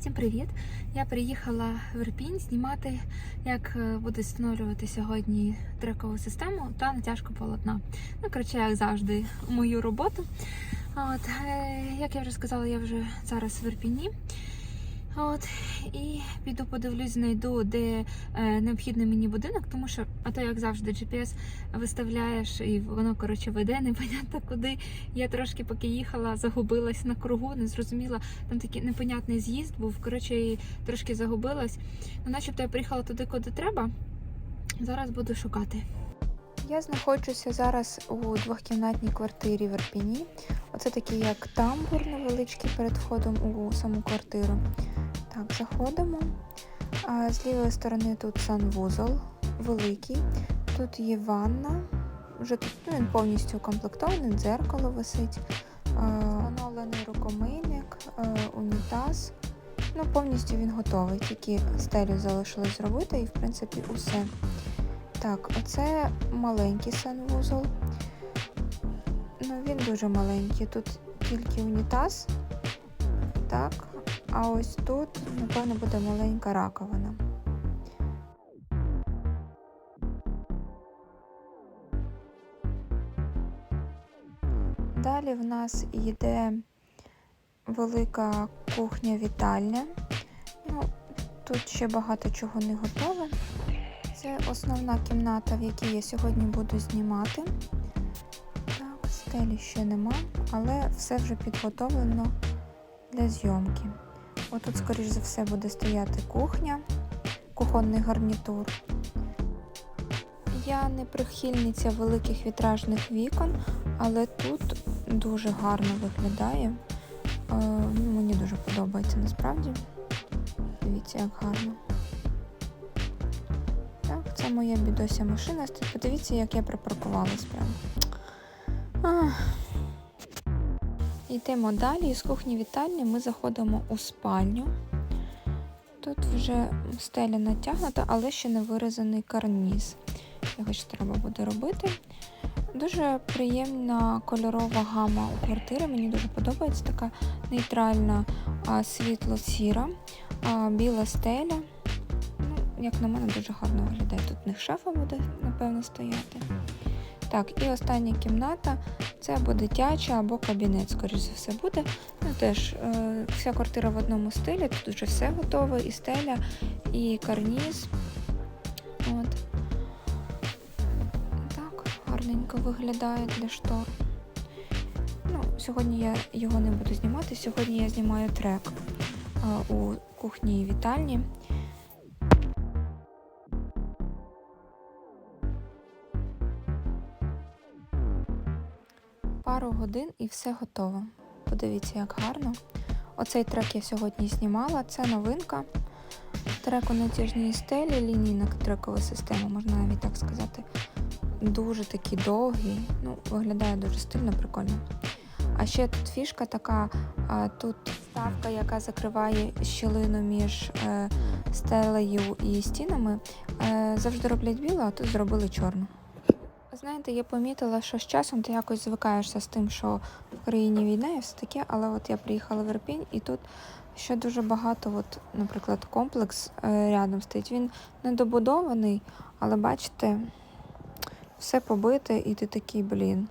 Всім привіт! Я приїхала в Ірпінь знімати, як е, буду встановлювати сьогодні трекову систему та натяжку полотна. Ну, коротше, як завжди, мою роботу. От, е, як я вже сказала, я вже зараз в Ірпіні. От, і піду подивлюсь, знайду, де е, необхідний мені будинок, тому що, а то як завжди, GPS виставляєш і воно коротше веде, непонятно куди. Я трошки поки їхала, загубилась на кругу, не зрозуміла. Там такий непонятний з'їзд був. Коротше, і трошки загубилась. Ну, начебто я приїхала туди, куди треба. Зараз буду шукати. Я знаходжуся зараз у двохкімнатній квартирі в Ірпіні. Оце такий як тамбур невеличкий перед входом у саму квартиру. Так, заходимо. З лівої сторони тут санвузол великий. Тут є ванна. Вже тут ну, він повністю укомплектований, дзеркало висить, оновлений рукомийник, унітаз. Ну, повністю він готовий, тільки стелю залишилось зробити і, в принципі, усе. Так, оце маленький санвузол. Ну, він дуже маленький. Тут тільки унітаз. Так. А ось тут, напевно, буде маленька раковина. Далі в нас йде велика кухня-вітальня. Ну, тут ще багато чого не готове. Це основна кімната, в якій я сьогодні буду знімати. Так, стелі ще нема, але все вже підготовлено для зйомки. Отут, скоріш за все, буде стояти кухня, кухонний гарнітур. Я не прихильниця великих вітражних вікон, але тут дуже гарно виглядає. Е, мені дуже подобається насправді. Дивіться, як гарно. Так, це моя бідося машина. Подивіться, як я припаркувалась прямо. Ах. Йдемо далі. З кухні вітальні ми заходимо у спальню. Тут вже стеля натягнута, але ще не вирізаний карніз. Його ще треба буде робити. Дуже приємна кольорова гама у квартири. Мені дуже подобається така нейтральна світло-сіра, біла стеля. Ну, Як на мене, дуже гарно виглядає. Тут в них шафа буде, напевно, стояти. Так, і остання кімната це або дитяча, або кабінет, скоріш за все, буде. Ну теж е, вся квартира в одному стилі, тут вже все готове, і стеля, і карніз. От. Так, гарненько виглядає для штор. Ну, Сьогодні я його не буду знімати, сьогодні я знімаю трек е, у кухні і вітальні. Пару годин і все готово. Подивіться, як гарно. Оцей трек я сьогодні знімала, це новинка. Трек у натяжній стелі, лінійна трекова система, можна навіть так сказати. Дуже такий довгий, ну, виглядає дуже стильно, прикольно. А ще тут фішка така, тут ставка, яка закриває щілину між е, стелею і стінами. Е, завжди роблять білу, а тут зробили чорну. Знаєте, я помітила, що з часом ти якось звикаєшся з тим, що в країні війна і все таке, але от я приїхала в Ірпінь і тут ще дуже багато, от, наприклад, комплекс е, рядом стоїть. Він недобудований, але бачите, все побите, і ти такий, блін.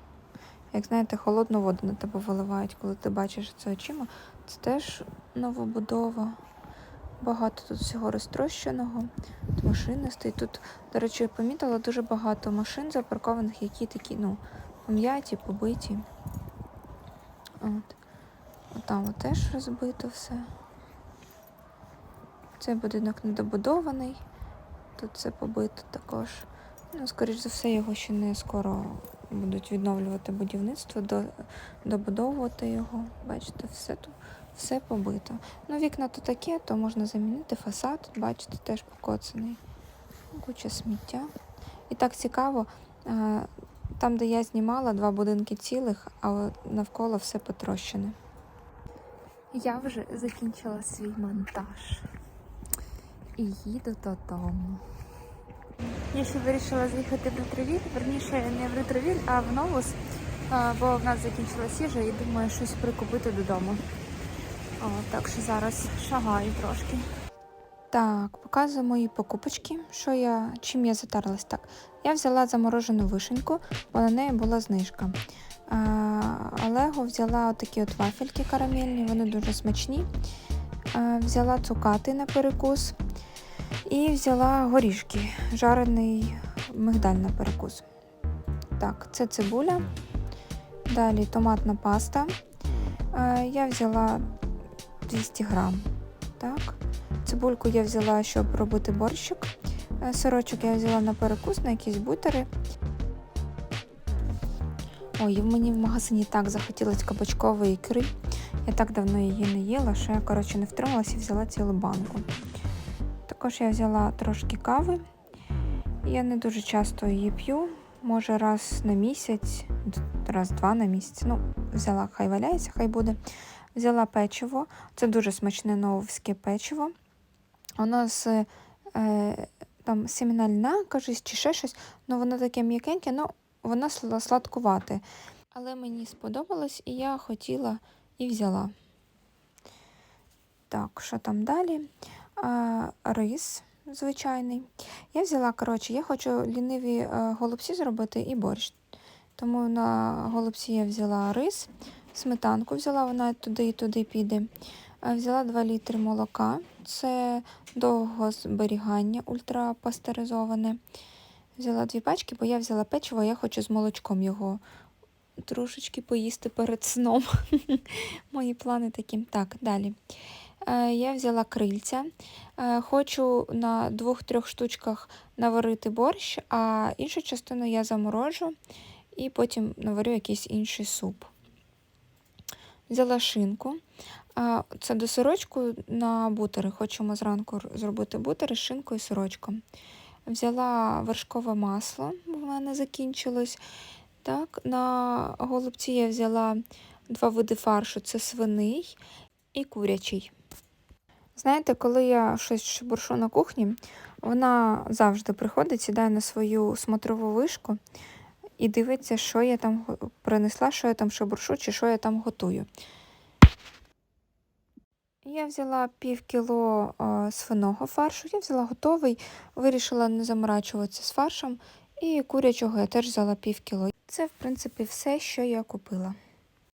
Як знаєте, холодну воду на тебе виливають, коли ти бачиш це очима. Це теж новобудова. Багато тут всього розтрощеного. Тут машини стоїть. Тут, до речі, я помітила дуже багато машин запаркованих, які такі, ну, пом'яті, побиті. От. От там от теж розбито все. Цей будинок недобудований. Тут все побито також. Ну, скоріш за все, його ще не скоро будуть відновлювати будівництво, добудовувати його. Бачите, все тут. Все побито. Ну, вікна то таке, то можна замінити фасад, бачите, теж покоцаний. Куча сміття. І так цікаво, там, де я знімала два будинки цілих, а навколо все потрощене. Я вже закінчила свій монтаж і їду додому. Я ще вирішила з'їхати в ретровіль, верніше не в ретровіль, а в новус, бо в нас закінчилась їжа і думаю щось прикупити додому. Так що зараз шагаю трошки. Так, показую мої покупочки, що я, чим я затарилась. Так, я взяла заморожену вишеньку, бо на неї була знижка. А, Олего взяла отакі от вафельки карамельні, вони дуже смачні. А, взяла цукати на перекус і взяла горішки, жарений мигдаль на перекус. Так, це цибуля. Далі томатна паста. А, я взяла 200 грам. Так. Цибульку я взяла, щоб робити борщик. Е, Сирочок я взяла на перекус, на якісь бутери. Ой, мені в магазині так захотілося кабачкової ікри. Я так давно її не їла, що я, коротше, не втрималася і взяла цілу банку. Також я взяла трошки кави. Я не дуже часто її п'ю, може раз на місяць, раз-два на місяць. Ну, взяла, хай валяється, хай буде. Взяла печиво. Це дуже смачне нововське печиво. Воно з е, там семена льна, кажуть, чи ще щось. Ну, воно таке м'якеньке, ну, воно сладкувате. Але мені сподобалось, і я хотіла і взяла. Так, що там далі? А, рис звичайний. Я взяла, коротше, я хочу ліниві е, голубці зробити і борщ. Тому на голубці я взяла рис, сметанку взяла, вона туди і туди піде. Е, Взяла 2 літри молока, це довго зберігання, ультрапастеризоване. Взяла дві пачки, бо я взяла печиво, я хочу з молочком його трошечки поїсти перед сном. Мої плани такі. Так, далі. Е, Я взяла крильця. Е, Хочу на двох-трьох штучках наварити борщ, а іншу частину я заморожу і потім наварю якийсь інший суп. Взяла шинку. Це до сирочку на бутери. Хочемо зранку зробити бутери з шинкою і сирочком. Взяла вершкове масло, бо в мене закінчилось. Так, на голубці я взяла два види фаршу: це свиний і курячий. Знаєте, коли я щось шебуршу на кухні, вона завжди приходить, сідає на свою смотрову вишку і дивиться, що я там принесла, що я там шебуршу чи що я там готую. Я взяла пів кіло свиного фаршу, я взяла готовий, вирішила не заморачуватися з фаршем, і курячого я теж взяла пів кіло. Це, в принципі, все, що я купила.